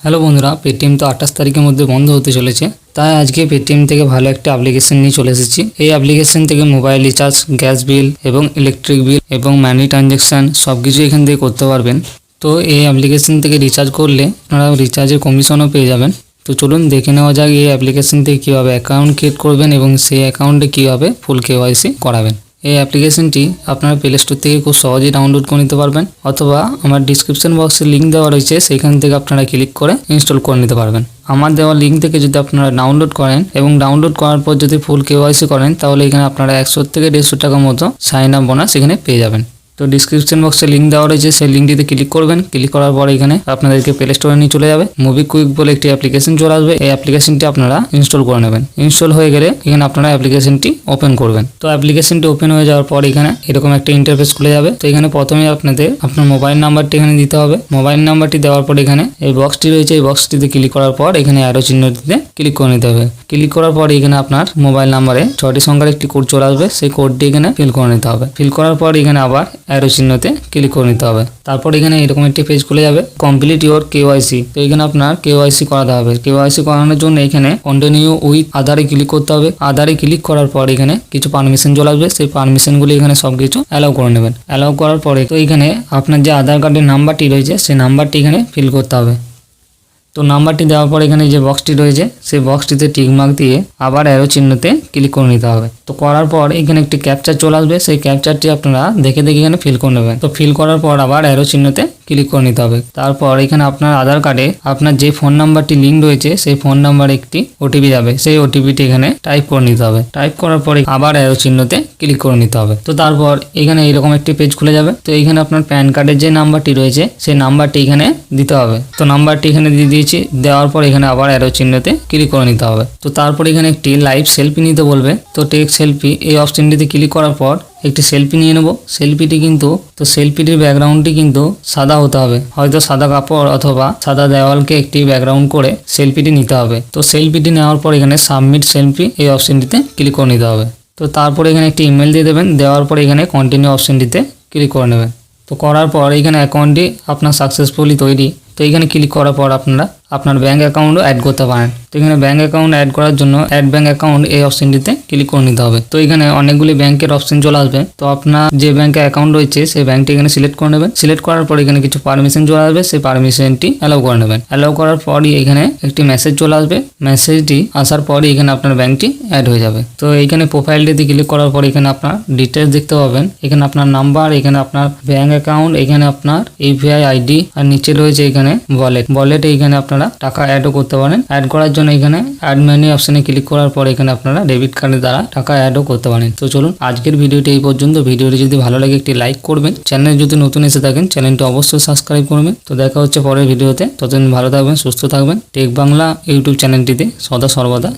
Hello বন্ধুরা Paytm তো আঠাশ তারিখের মধ্যে বন্ধ হতে চলেছে, তাই আজকে পেটিএম থেকে ভালো একটা অ্যাপ্লিকেশন নিয়ে চলে এসেছি। এই অ্যাপ্লিকেশন থেকে মোবাইল রিচার্জ গ্যাস বিল এবং ইলেকট্রিক বিল এবং মানি ট্রানজ্যাকশান সব কিছু এখান থেকে করতে পারবেন। তো এই অ্যাপ্লিকেশন থেকে রিচার্জ করলে আপনারা রিচার্জের কমিশনও পেয়ে যাবেন। তো চলুন দেখে নেওয়া যাক এই অ্যাপ্লিকেশন থেকে কীভাবে অ্যাকাউন্ট ক্রিয়েট করবেন এবং সেই অ্যাকাউন্টে কীভাবে ফুল কেওয়াইসি করাবেন। এই অ্যাপ্লিকেশনটি আপনারা প্লে স্টোর থেকে খুব সহজেই ডাউনলোড করে নিতে পারবেন অথবা আমার ডিসক্রিপশন বক্সে লিঙ্ক দেওয়া রয়েছে, সেখান থেকে আপনারা ক্লিক করে ইনস্টল করে নিতে পারবেন। আমার দেওয়া লিঙ্ক থেকে যদি আপনারা ডাউনলোড করেন এবং ডাউনলোড করার পর যদি ফুল কেওয়াইসি করেন, তাহলে এখানে আপনারা একশো থেকে দেড়শো টাকা মতো সাইন আপ বোনাস এখানে পেয়ে যাবেন। তো ডিসক্রিপশন বক্সে লিঙ্ক দেওয়া রয়েছে, সেই লিঙ্কটিতে ক্লিক করবেন। ক্লিক করার পর এখানে আপনাদেরকে প্লে স্টোরে নিয়ে চলে যাবে। মুভি কুইক বলে একটি অ্যাপ্লিকেশন চলে আসবে। এই অ্যাপ্লিকেশনটি আপনারা ইনস্টল করে নেবেন। ইনস্টল হয়ে গেলে এখানে আপনারা অ্যাপ্লিকেশনটি ওপেন করবেন। তো অ্যাপ্লিকেশনটি ওপেন হয়ে যাওয়ার পর এখানে এরকম একটা ইন্টারফেস খুলে যাবে। তো এখানে প্রথমে আপনাদের আপনার মোবাইল নাম্বারটি এখানে দিতে হবে। মোবাইল নাম্বারটি দেওয়ার পর এখানে এই বক্সটি রয়েছে। এই বক্সটিতে ক্লিক করার পর এখানে অ্যারো চিহ্নটিতে ক্লিক করে নিতে হবে। ক্লিক করার পর এখানে আপনার মোবাইল নাম্বারে ছয়টি সংখ্যার একটি কোড চলে আসবে। সেই কোডটি এখানে ফিল করে নিতে হবে। ফিল করার পর এখানে আবার অ্যারো চিহ্নতে ক্লিক করে নিতে হবে। তারপর এখানে এরকম একটি পেজ খুলে যাবে। কমপ্লিট ইওর কেওয়াইসি তো এখানে আপনার কেওয়াইসি করাতে হবে। কেওয়াইসি করানোর জন্য এখানে কন্টিনিউ উইথ আধারে ক্লিক করতে হবে। আধারে ক্লিক করার পর এখানে কিছু পারমিশন চলে আসবে। সেই পারমিশনগুলি এখানে সব কিছু অ্যালাউ করে নেবেন। অ্যালাউ করার পরে তো এখানে আপনার যে আধার কার্ডের নাম্বারটি রয়েছে, সেই নাম্বারটি এখানে ফিল করতে হবে। তো নাম্বারটি দেওয়ার পর এখানে যে বক্সটি রয়েছে, সেই বক্সটিতে টিক মার্ক দিয়ে আবার অ্যারো চিহ্নতে ক্লিক করে নিতে হবে। তো করার পর এখানে একটি ক্যাপচার চলে আসবে। সেই ক্যাপচারটি আপনারা দেখে দেখে এখানে ফিল করে নেবেন। তো ফিল করার পর আবার অ্যারো চিহ্নতে ক্লিক করে নিতে হবে। তারপর এখানে আপনার আধার কার্ডে আপনার যে ফোন নাম্বারটি লিঙ্ক রয়েছে, সেই ফোন নাম্বারে একটি ওটিপি যাবে। সেই ওটিপিটি এখানে টাইপ করে নিতে হবে। টাইপ করার পরে আবার অ্যারো চিহ্নতে ক্লিক করে নিতে হবে। তো তারপর এখানে এরকম একটি পেজ খুলে যাবে। তো এখানে আপনার প্যান কার্ডের যে নাম্বারটি রয়েছে, সেই নাম্বারটি এখানে দিতে হবে। তো নাম্বারটি এখানে দিয়ে দিয়েছি। দেওয়ার পর এখানে আবার অ্যারো চিহ্নতে ক্লিক করে নিতে হবে। তো তারপর এখানে একটি লাইভ সেলফি নিতে বলবে। তো টেক সেলফি এই অপশনটিতে ক্লিক করার পর একটি সেলফি নিয়ে নেব। সেলফিটি কিন্তু, তো সেলফিটির ব্যাকগ্রাউন্ডটি কিন্তু সাদা হতে হবে। হয়তো সাদা কাপড় অথবা সাদা দেওয়ালকে একটি ব্যাকগ্রাউন্ড করে সেলফিটি নিতে হবে। তো সেলফিটি নেওয়ার পর এখানে সাবমিট সেলফি এই অপশনটিতে ক্লিক করে নিতে হবে। তো তারপরে এখানে একটি ইমেল দিয়ে দেবেন। দেওয়ার পর এখানে কন্টিনিউ অপশনটিতে ক্লিক করে নেবেন। তো করার পর এখানে অ্যাকাউন্টটি আপনার সাকসেসফুলি তৈরি। তো এখানে ক্লিক করার পর আপনারা আপনার ব্যাঙ্ক অ্যাকাউন্টও অ্যাড করতে পারেন। তো এখানে ব্যাঙ্ক অ্যাকাউন্ট অ্যাড করার জন্য অ্যাড ব্যাঙ্ক অ্যাকাউন্ট এই অপশনটিতে ক্লিক করে নিতে হবে। তো এখানে অনেকগুলি ব্যাংকের অপশন চলে আসবে। তো আপনার যে ব্যাঙ্কে অ্যাকাউন্ট রয়েছে, সেই ব্যাঙ্কটি এখানে সিলেক্ট করে নেবেন। সিলেক্ট করার পর এখানে কিছু পারমিশন চলে আসবে। সেই পারমিশনটি অ্যালাউ করে নেবেন। অ্যালাউ করার পরই এখানে একটি মেসেজ চলে আসবে। মেসেজটি আসার পরই এখানে আপনার ব্যাঙ্কটি অ্যাড হয়ে যাবে। তো এখানে প্রোফাইলটিতে ক্লিক করার পর এখানে আপনার ডিটেলস দেখতে পাবেন। এখানে আপনার নাম্বার এখানে আপনার ব্যাঙ্ক অ্যাকাউন্ট এখানে আপনার ইউপিআই আইডি আর নিচে রয়েছে এখানে ওয়ালেট ওয়ালেটে এখানে আপনারা টাকা অ্যাডও করতে পারেন। অ্যাড করার জন্য এখানে অ্যাড মেনু অপশনে ক্লিক করার পর এখানে আপনারা ডেবিট কার্ডের দ্বারা টাকা অ্যাডও করতে পারেন। তো চলুন, আজকের ভিডিওটি এই পর্যন্ত। ভিডিওটি যদি ভালো লাগে একটি লাইক করবেন। চ্যানেল যদি নতুন এসে থাকেন চ্যানেলটি অবশ্যই সাবস্ক্রাইব করবেন। তো দেখা হচ্ছে পরের ভিডিওতে। ততদিন ভালো থাকবেন, সুস্থ থাকবেন। টেক বাংলা ইউটিউব চ্যানেলটিতে সদা সর্বদা